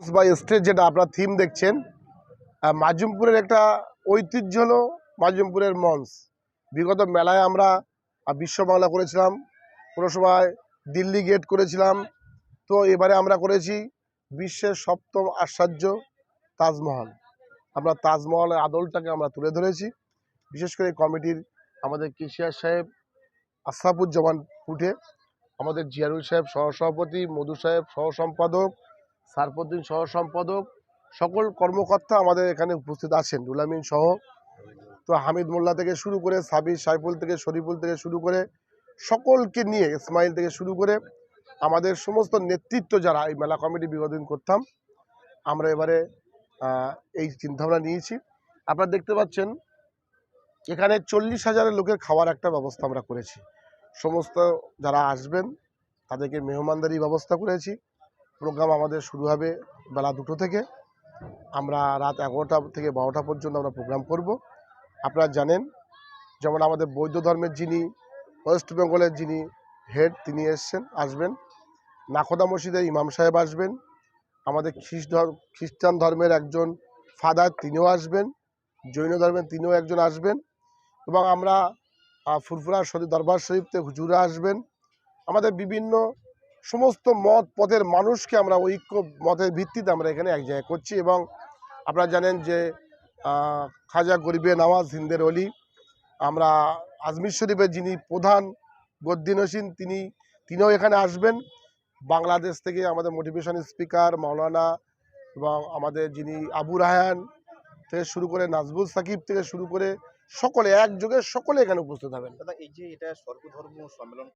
বা স্টেজ যেটা আপনার থিম দেখছেন মাজুমপুরের একটা ঐতিহ্য হলো মাজুমপুরের মঞ্চ। বিগত মেলায় আমরা বিশ্ব বাংলা করেছিলাম, কোনো সময় দিল্লি গেট করেছিলাম, তো এবারে আমরা করেছি বিশ্বের সপ্তম আশ্চর্য তাজমহল। আমরা তাজমহলের আদলটাকে আমরা তুলে ধরেছি। বিশেষ করে কমিটির আমাদের কেশিয়ার সাহেব, আশরাফুজ্জামান পুটে আমাদের জিয়ারুল সাহেব সহসভাপতি, মধু সাহেব সহ সম্পাদক সারফুদ্দিন সহ সম্পাদক, সকল কর্মকর্তা আমাদের এখানে উপস্থিত আছেন রুলামিন সহ। তো হামিদ মোল্লা থেকে শুরু করে, সাবির, সাইফুল থেকে, শরীফুল থেকে শুরু করে, সকলকে নিয়ে, ইসমাইল থেকে শুরু করে, আমাদের সমস্ত নেতৃত্ব যারা এই মেলা কমিটি বিগত করতাম, আমরা এবারে এই চিন্তাভাবনা নিয়েছি। আপনারা দেখতে পাচ্ছেন, এখানে চল্লিশ হাজারের লোকের খাওয়ার একটা ব্যবস্থা আমরা করেছি। সমস্ত যারা আসবেন, তাদেরকে মেহমানদারি ব্যবস্থা করেছি। প্রোগ্রাম আমাদের শুরু হবে বেলা দুটো থেকে। আমরা রাত এগারোটা থেকে বারোটা পর্যন্ত আমরা প্রোগ্রাম করব। আপনারা জানেন, যেমন আমাদের বৌদ্ধ ধর্মের যিনি, ওয়েস্ট বেঙ্গলের যিনি হেড, তিনি এসছেন, আসবেন। নাখোদা মসজিদের ইমাম সাহেব আসবেন। আমাদের খ্রিস্ট খ্রিস্টান ধর্মের একজন ফাদার, তিনিও আসবেন। জৈন ধর্মের তিনিও একজন আসবেন। এবং আমরা ফুরফুরা শরীফ, দরবার শরীফ থেকে হুজুরা আসবেন। আমাদের বিভিন্ন সমস্ত মত পথের মানুষকে আমরা ঐক্য মতের ভিত্তিতে আমরা এখানে এক জায়গায় করছি এবং আপনারা জানেন যে খাজা গরিবে নওয়াজ হিন্দের অলি। আমরা আজমির শরীফের যিনি প্রধান গদ্দিনসীন তিনি, তিনিও এখানে আসবেন। বাংলাদেশ থেকে আমাদের মোটিভেশন স্পিকার মাওলানা এবং আমাদের যিনি আবু রাহান থেকে শুরু করে নাজবুল সাকিব থেকে শুরু করে সকলে, একযোগে সকলে এখানে উপস্থিত হবেন। দাদা, এই যে এটা সর্বধর্ম সম্মেলন